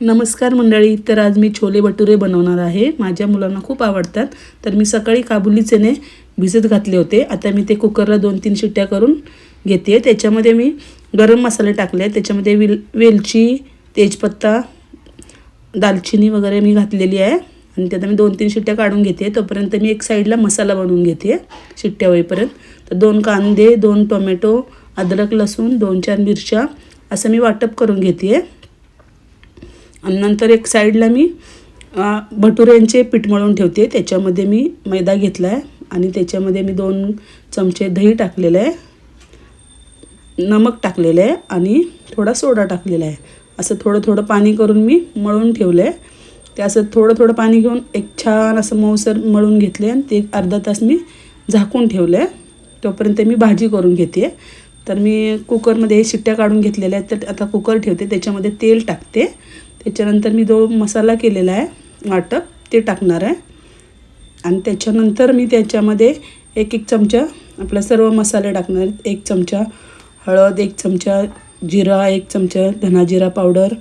नमस्कार मंडळी तर आज मी छोले भटुरे बनवणार आहे. माझ्या मुलांना खूप आवडतात. तर मी सकाळी काबुली चणे भिजत घातले होते. आता मी ते कुकरला दोन तीन शिट्ट्या करून घेते. त्याच्यामध्ये मी गरम मसाले टाकले त्याच्यामध्ये वेल वेलची तेजपत्ता दालचिनी वगैरे मी घातलेली आहे. आणि त्यात मी दोन तीन शिट्ट्या काढून घेते. तोपर्यंत मी एक साईडला मसाला बनवून घेते शिट्ट्या होईपर्यंत. तर दोन कांदे दोन टोमॅटो अद्रक लसूण दोन चार मिरच्या असं मी वाटप करून घेते. आणि नंतर एक साईडला मी भटुऱ्यांचे पीठ मळून ठेवते. त्याच्यामध्ये मी मैदा घेतला आहे आणि त्याच्यामध्ये मी दोन चमचे दही टाकलेलं आहे नमक टाकलेलं आहे आणि थोडा सोडा टाकलेला आहे. असं थोडं थोडं पाणी करून मी मळून ठेवलं आहे ते असं थोडं थोडं पाणी घेऊन एक छान असं मऊसर मळून घेतले आणि ते अर्धा तास मी झाकून ठेवलं आहे तोपर्यंत मी भाजी करून घेते. तर मी कुकरमध्ये शिट्ट्या काढून घेतलेल्या आहेत तर आता कुकर ठेवते. त्याच्यामध्ये तेल टाकते. त्याच्यानंतर मी जो मसाला केलेला आहे वाटप ते टाकणार आहे. आणि त्याच्यानंतर मी त्याच्यामध्ये एक एक चमचा आपला सर्व मसाले टाकणार एक चमचा हळद एक चमचा जिरा एक चमचा धनाजिरा पावडर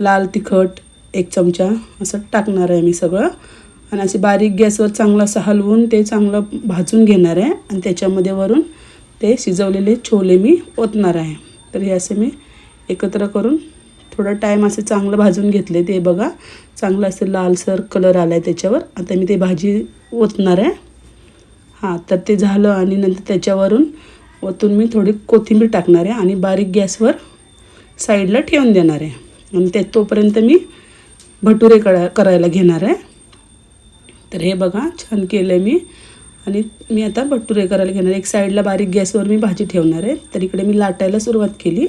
लाल तिखट एक चमचा असं टाकणार आहे मी सगळं. आणि असे बारीक गॅसवर चांगलं असं हलवून ते चांगलं भाजून घेणार आहे. आणि त्याच्यामध्ये वरून ते शिजवलेले छोले मी ओतणार आहे. तर हे असे मी एकत्र करून थोडा टाईम असं चांगलं भाजून घेतले ते बघा. चांगलं असं लालसर कलर आला आहे त्याच्यावर. आता मी ते भाजी ओतणार आहे. हां तर ते झालं आणि नंतर त्याच्यावरून ओतून मी थोडी कोथिंबीर टाकणार आहे आणि बारीक गॅसवर साईडला ठेवून देणार आहे. आणि ते तोपर्यंत मी भटुरे करा करायला घेणार आहे. तर हे बघा छान केलं आहे मी. आणि मी आता भटुरे करायला घेणार एक साईडला बारीक गॅसवर मी भाजी ठेवणार आहे. तर इकडे मी लाटायला सुरुवात केली.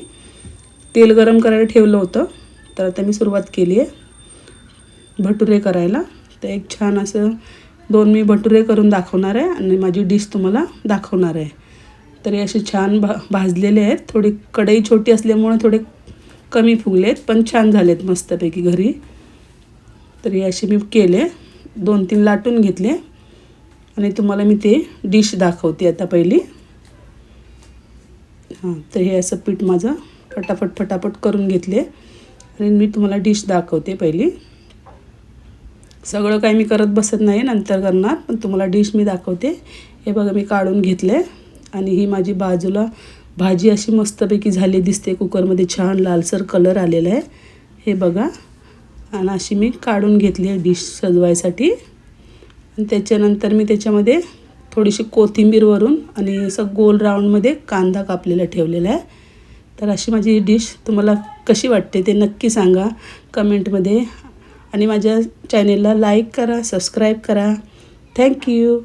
तेल गरम करायला ठेवलं होतं. तर आता मी सुरुवात केली आहे भटुरे करायला. तर एक छान असं दोन मी भटुरे करून दाखवणार आहे आणि माझी डिश तुम्हाला दाखवणार आहे. तर हे असे छान भा भाजलेले आहेत. थोडी कढई छोटी असल्यामुळे थोडे कमी फुगले आहेत पण छान झाले आहेत मस्तपैकी घरी. तर हे असे मी केले. दोन तीन लाटून घेतले. आणि तुम्हाला मी ते डिश दाखवते आता पहिली. हां तर हे असं पीठ माझं फटाफट फटाफट करून घेतले. आणि मी तुम्हाला डिश दाखवते पहिली. सगळं काही मी करत बसत नाही नंतर करणार पण तुम्हाला डिश मी दाखवते. हे बघा मी काढून घेतले. आणि ही माझी बाजूला भाजी अशी मस्तपैकी झाली दिसते. कुकरमध्ये छान लालसर कलर आलेला आहे. हे बघा. आणि अशी मी काढून घेतली आहे डिश सजवायसाठी. आणि त्याच्यानंतर मी त्याच्यामध्ये थोडीशी कोथिंबीर वरून आणि असं गोल राऊंडमध्ये कांदा कापलेला ठेवलेला आहे. तर अशी माझी डिश तुम्हाला कशी वाटते ते नक्की सांगा कमेंटमध्ये. आणि माझ्या चॅनेलला लाईक करा सबस्क्राईब करा. थँक्यू